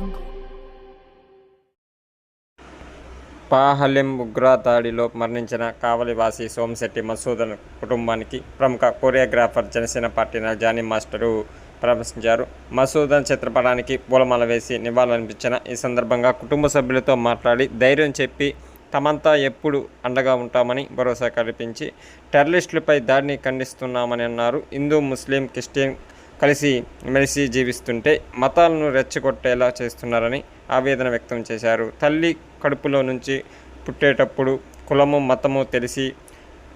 Rango. ఉగ్ర దాడిలో మరణించిన కావలివాసి సోమశెట్టి మసూదన్ కుటుంబానికి ప్రముఖ choreographer Janasena party Jani master ప్రవేశించారు మసూదన్ చిత్రపటానికి పూలమాల వేసి నివాళులనిపించిన ఈ సందర్భంగా కుటుంబ సభ్యులతో మాట్లాడి ధైర్యం చెప్పి తమంతా ఎప్పుడు అండగా ఉంటామని భరోసా కల్పించి టెర్రరిస్టులపై దాడిని ఖండిస్తున్నామని అన్నారు హిందూ ముస్లిం క్రిస్టియన్ కలిసి మెలిసి జీవిస్తుంటే మతాలను రెచ్చగొట్టేలా చేస్తున్నారని ఆవేదన వ్యక్తం చేశారు. తల్లి కడుపులో నుంచి పుట్టేటప్పుడు కులము మతము తెలిసి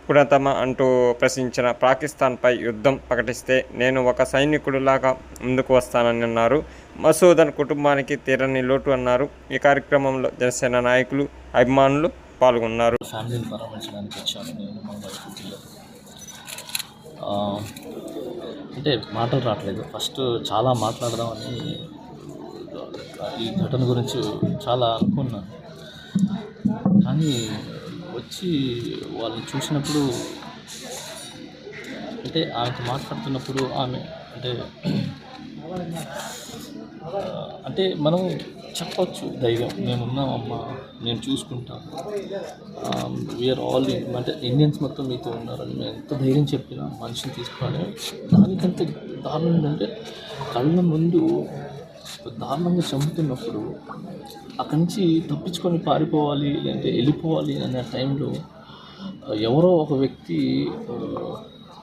పునతమ అంటూ ప్రశ్నించిన పాకిస్తాన్పై యుద్ధం ప్రకటిస్తే నేను ఒక సైనికుడిలాగా ముందుకు వస్తానని అన్నారు. మసూదన్ కుటుంబానికి తీరని లోటు అన్నారు. ఈ కార్యక్రమంలో జనసేన నాయకులు అభిమానులు పాల్గొన్నారు. ఫ్యామిలీని పరామర్శించడానికి వచ్చాను. నేను మా వైఫ్ అంటే మాటలు రావట్లేదు. ఫస్ట్ చాలా మాట్లాడదామని ఈ ఘటన గురించి చాలా అనుకున్నాను కానీ వచ్చి వాళ్ళని చూసినప్పుడు అంటే ఆమెతో మాట్లాడుతున్నప్పుడు ఆమె అంటే అంటే మనం చెప్పచ్చు ధైర్యం. మేమున్నామమ్మా నేను చూసుకుంటాను. వీఆర్ ఆల్ అంటే ఇండియన్స్ మొత్తం మీతో ఉన్నారని మేము ఎంత ధైర్యం చెప్పినా మనిషిని తీసుకోవాలి దానికంత దారుణం ఏంటంటే కళ్ళ ముందు దారుణంగా చంపుతున్నప్పుడు అక్కడి నుంచి తప్పించుకొని పారిపోవాలి లేదంటే వెళ్ళిపోవాలి అనే టైంలో ఎవరో ఒక వ్యక్తి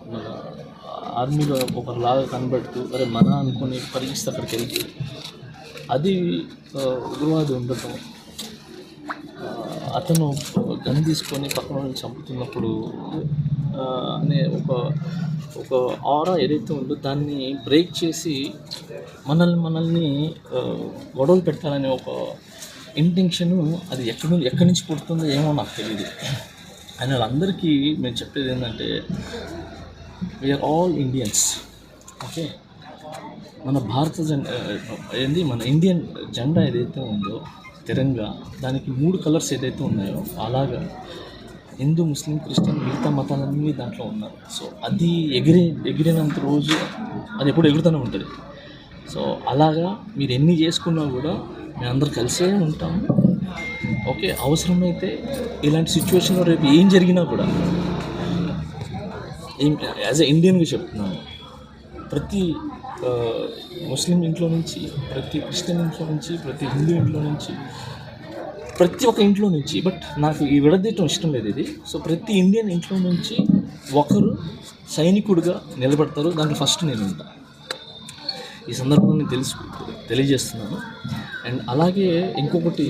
మన ఆర్మీలో ఒకరిలాగా కనబడుతూ అరే మన అనుకుని పరిగిస్తే అక్కడికి వెళ్తే అది ఉగ్రవాది ఉండటం. అతను గన్ తీసుకొని పక్కన వాళ్ళని చంపుతున్నప్పుడు అనే ఒక ఒక ఆరా ఏదైతే ఉందో దాన్ని బ్రేక్ చేసి మనల్ని మనల్ని గొడవలు పెట్టాలనే ఒక ఇంటెన్షను అది ఎక్కడి నుంచి ఎక్కడి నుంచి పుడుతుందో ఏమో నాకు తెలియదు అండ్ వాళ్ళందరికీ మేము చెప్పేది ఏంటంటే వీఆర్ ఆల్ ఇండియన్స్ ఓకే మన భారత జెండా ఏంది? మన ఇండియన్ జెండా ఏదైతే ఉందో తిరంగా దానికి మూడు కలర్స్ ఏదైతే ఉన్నాయో అలాగా హిందూ ముస్లిం క్రిస్టియన్ మిగతా మతాలన్నీ దాంట్లో ఉన్నారు. సో అది ఎగిరే ఎగిరినంత రోజు అది ఎప్పుడు ఎగురుతూనే ఉంటుంది. సో అలాగా మీరు ఎన్ని చేసుకున్నా కూడా మేము అందరు కలిసే ఉంటాము ఓకే అవసరమైతే ఇలాంటి సిచ్యువేషన్లో రేపు ఏం జరిగినా కూడా ఏం యాజ్ ఎ ఇండియన్గా చెప్తున్నాను ప్రతి ముస్లిం ఇంట్లో నుంచి ప్రతి క్రిస్టియన్ ఇంట్లో నుంచి ప్రతి హిందూ ఇంట్లో నుంచి ప్రతి ఒక్క ఇంట్లో నుంచి బట్ నాకు ఈ విడదీయటం ఇష్టం లేదు ఇది. సో ప్రతి ఇండియన్ ఇంట్లో నుంచి ఒకరు సైనికుడిగా నిలబడతారు. దాంట్లో ఫస్ట్ నేను ఉంటా. ఈ సందర్భంలో నేను తెలుసు తెలియజేస్తున్నాను. అండ్ అలాగే ఇంకొకటి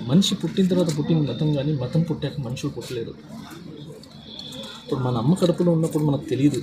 మనిషి పుట్టిన తర్వాత పుట్టిన మతం కానీ మతం పుట్టాక మనుషులు పుట్టలేరు ఇప్పుడు మన అమ్మ కడుపులో ఉన్నప్పుడు మనకు తెలియదు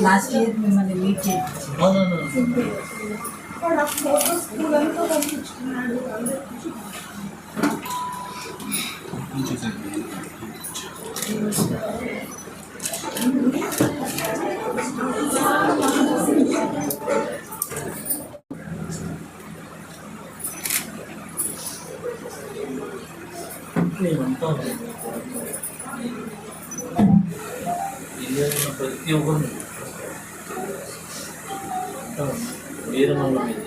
లాస్ట్ ఇయర్ మిమ్మల్ని మీట్ చేయించి మేమంతా ఇండియాలో ఉన్న ప్రతి ఒక్కరు వేరే వాళ్ళ మీద